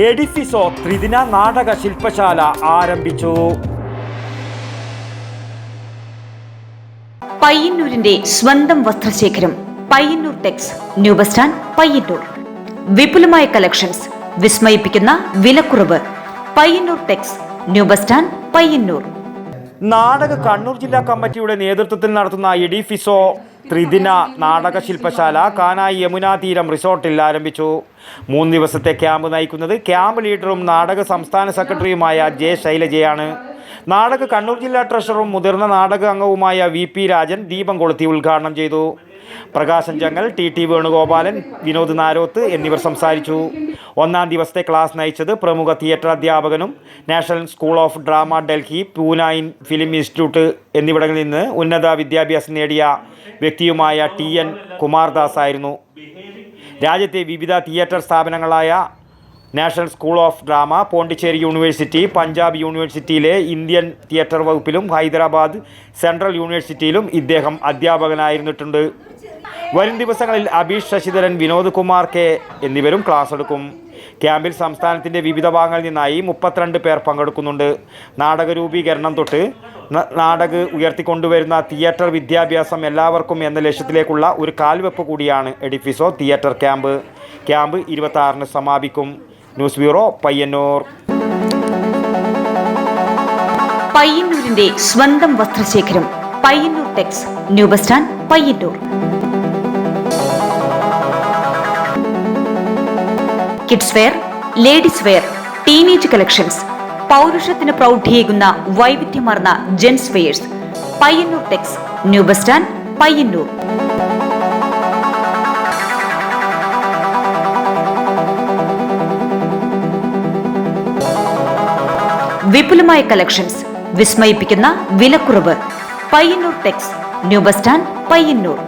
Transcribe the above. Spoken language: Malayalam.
എഡിഫിസോ ത്രിദിന നാടക ശില്പശാല ആരംഭിച്ചു. പയ്യന്നൂരിന്റെ സ്വന്തം വസ്ത്രശേഖരം പയ്യന്നൂർ ടെക്സ് ന്യൂ പയ്യന്നൂർ. വിപുലമായ കളക്ഷൻസ് വിസ്മയിപ്പിക്കുന്ന വിലക്കുറവ് പയ്യന്നൂർ ടെക്സ് ന്യൂ പയ്യന്നൂർ. നാടക കണ്ണൂർ ജില്ലാ കമ്മിറ്റിയുടെ നേതൃത്വത്തിൽ നടത്തുന്ന എഡിഫിസോ ത്രിദിന നാടക ശില്പശാല കാനായി യമുനാ തീരം റിസോർട്ടിൽ ആരംഭിച്ചു. മൂന്ന് ദിവസത്തെ ക്യാമ്പ് നയിക്കുന്നത് ക്യാമ്പ് ലീഡറും നാടക സംസ്ഥാന സെക്രട്ടറിയുമായ ജെ ശൈലജയാണ്. നാടക കണ്ണൂർ ജില്ലാ ട്രഷററും മുതിർന്ന നാടക അംഗവുമായ വി പി രാജൻ ദീപം കൊളുത്തി ഉദ്ഘാടനം ചെയ്തു. പ്രകാശൻ ജങ്ങൽ ടി ടി വേണുഗോപാലൻ വിനോദ് നാരോത്ത് എന്നിവർ സംസാരിച്ചു. ഒന്നാം ദിവസത്തെ ക്ലാസ് നയിച്ചത് പ്രമുഖ തിയേറ്റർ അധ്യാപകനും national school of drama Delhi പൂനായിൻ film institute എന്നിവിടങ്ങളിൽ നിന്ന് ഉന്നത വിദ്യാഭ്യാസം നേടിയ വ്യക്തിയുമായ ടി എൻ കുമാർദാസ് ആയിരുന്നു. രാജ്യത്തെ വിവിധ theatre സ്ഥാപനങ്ങളായ national school of drama Pondicherry university Punjab യൂണിവേഴ്സിറ്റിയിലെ ഇന്ത്യൻ തിയേറ്റർ വകുപ്പിലും ഹൈദരാബാദ് സെൻട്രൽ യൂണിവേഴ്സിറ്റിയിലും ഇദ്ദേഹം അധ്യാപകനായിരുന്നിട്ടുണ്ട്. വരും ദിവസങ്ങളിൽ അബീഷ് ശശിധരൻ വിനോദ് കുമാർ കെ എന്നിവരും ക്ലാസ് എടുക്കും. ക്യാമ്പിൽ സംസ്ഥാനത്തിന്റെ വിവിധ ഭാഗങ്ങളിൽ നിന്നായി മുപ്പത്തിരണ്ട് പേർ പങ്കെടുക്കുന്നുണ്ട്. നാടക രൂപീകരണം തൊട്ട് നാടക ഉയർത്തിക്കൊണ്ടുവരുന്ന തിയേറ്റർ വിദ്യാഭ്യാസം എല്ലാവർക്കും എന്ന ലക്ഷ്യത്തിലേക്കുള്ള ഒരു കാൽവെപ്പ് കൂടിയാണ് എഡിഫിസോ തിയേറ്റർ ക്യാമ്പ് ക്യാമ്പ് ഇരുപത്തി സമാപിക്കും. News bureau Payyanur. പയ്യന്നൂരിന്റെ സ്വന്തം വസ്ത്രശേഖരം Payyanur Tex new Payyanur. Kids wear ladies wear teenage collections പൗരുഷത്തിന് പ്രൗഢിയേകുന്ന വൈവിധ്യമാർന്ന gents wears Payyanur Tex new bus stand Payyanur. വിപുലമായ കളക്ഷൻസ് വിസ്മയിപ്പിക്കുന്ന വിലക്കുറവ് Payyanur Tex new bus stand Payyanur.